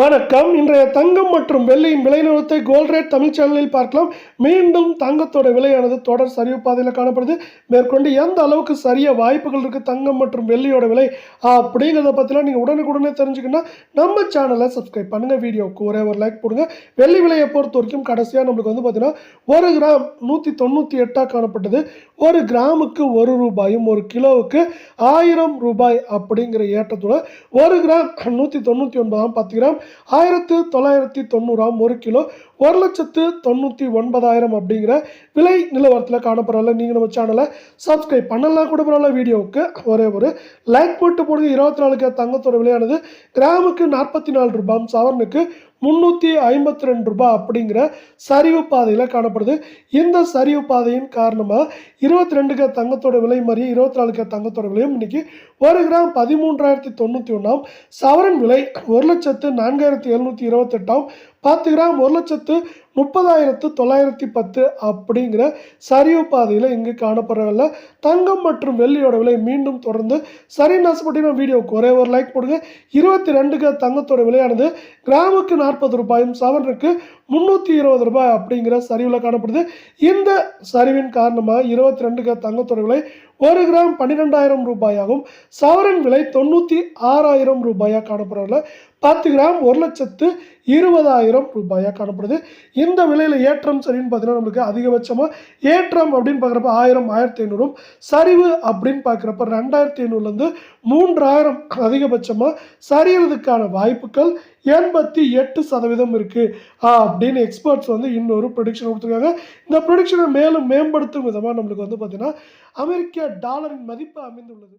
வணக்கம். இன்றைய தங்கம் மற்றும் வெள்ளியின் விலை நிறுவனத்தை கோல்ட் ரேட் தமிழ் சேனலில் பார்க்கலாம். மீண்டும் தங்கத்தோட விலையானது தொடர் சரிவு பாதையில் காணப்படுது. மேற்கொண்டு எந்த அளவுக்கு சரிய வாய்ப்புகள் இருக்குது தங்கம் மற்றும் வெள்ளியோட விலை அப்படிங்கிறத பற்றிலாம் நீங்கள் உடனுக்குடனே தெரிஞ்சுக்கணும்னா நம்ம சேனலை சப்ஸ்கிரைப் பண்ணுங்கள் வீடியோவுக்கு ஒரே ஒரு லைக் போடுங்க. வெள்ளி விலையை பொறுத்த வரைக்கும் கடைசியாக நம்மளுக்கு வந்து பார்த்தீங்கன்னா ஒரு கிராம் நூற்றி தொண்ணூற்றி எட்டாக காணப்பட்டது. ஒரு கிராமுக்கு ஒரு ரூபாயும் ஒரு கிலோவுக்கு ஆயிரம் ரூபாய் அப்படிங்கிற ஏற்றத்தோட ஒரு கிராம் நூற்றி தொண்ணூற்றி ஒன்பதாம் பத்து கிராம் ஆயிரத்து தொள்ளாயிரத்தி தொண்ணூறாம் ஒரு கிலோ ஒரு லட்சத்து தொண்ணூற்றி ஒன்பதாயிரம் அப்படிங்கிற விலை நிலவரத்தில் காணப்படல நீங்கள் நம்ம சேனலை சப்ஸ்கிரைப் பண்ணலாம் கூட பரவாயில்ல வீடியோவுக்கு ஒரே ஒரு லைக் போட்டு போடுங்க. இருபத்தி நாலுக்கு தங்கத்தோட விலையானது கிராமுக்கு நாற்பத்தி நாலு ரூபாய் சவரனுக்கு முந்நூற்றி ஐம்பத்தி ரெண்டு ரூபாய் அப்படிங்கிற சரிவு பாதையில் காணப்படுது. இந்த சரிவு பாதையின் காரணமாக இருபத்தி ரெண்டுக்கு தங்கத்தோட விலை மாதிரி இருபத்தி நாலுக்கு தங்கத்தோட விலையும் இன்னைக்கு ஒரு கிராம் பதிமூன்றாயிரத்தி தொண்ணூற்றி ஒன்றாம் சவரன் விலை ஒரு லட்சத்து நான்காயிரத்தி எழுநூற்றி இருபத்தெட்டாம் பத்து கிராம் ஒரு லட்சத்து முப்பதாயிரத்து தொள்ளாயிரத்தி பத்து அப்படிங்கிற சரிவு பாதையில் இங்கு காணப்படவில்லை தங்கம் மற்றும் வெள்ளியோட விலை மீண்டும் தொடர்ந்து சரி நாசப்பட்டின வீடியோவுக்கு ஒரே ஒரு லைக் போடுங்க. இருபத்தி ரெண்டுக்கு தங்கத்தோட விலையானது கிராமுக்கு நாற்பது ரூபாயும் சவரனுக்கு முந்நூற்றி இருபது ரூபாய் அப்படிங்கிற சரிவில் காணப்படுது. இந்த சரிவின் காரணமாக இருபத்தி ரெண்டுக்கு தங்கத்தோட விலை ஒரு கிராம் பன்னிரெண்டாயிரம் ரூபாயாகும் சவரன் விலை தொண்ணூற்றி ஆறாயிரம் ரூபாயாக காணப்படவில்லை பத்து கிராம் ஒரு லட்சத்து இருபதாயிரம் ரூபாயாக காணப்படுது. இந்த விலையில் ஏற்றம் சரின்னு பார்த்தீங்கன்னா நம்மளுக்கு அதிகபட்சமாக ஏற்றம் அப்படின்னு பார்க்குறப்ப ஆயிரம் ஆயிரத்தி ஐநூறும். சரிவு அப்படின்னு பார்க்குறப்ப ரெண்டாயிரத்தி ஐநூறுலேருந்து மூன்றாயிரம் அதிகபட்சமாக சரியறதுக்கான வாய்ப்புகள் எண்பத்தி எட்டு சதவீதம் இருக்குது அப்படின்னு எக்ஸ்பர்ட்ஸ் வந்து இன்னொரு ப்ரொடிக்ஷன் கொடுத்துருக்காங்க. இந்த ப்ரொடிக்ஷனை மேலும் மேம்படுத்தும் விதமாக நம்மளுக்கு வந்து பார்த்திங்கன்னா அமெரிக்க டாலரின் மதிப்பு அமைந்துள்ளது.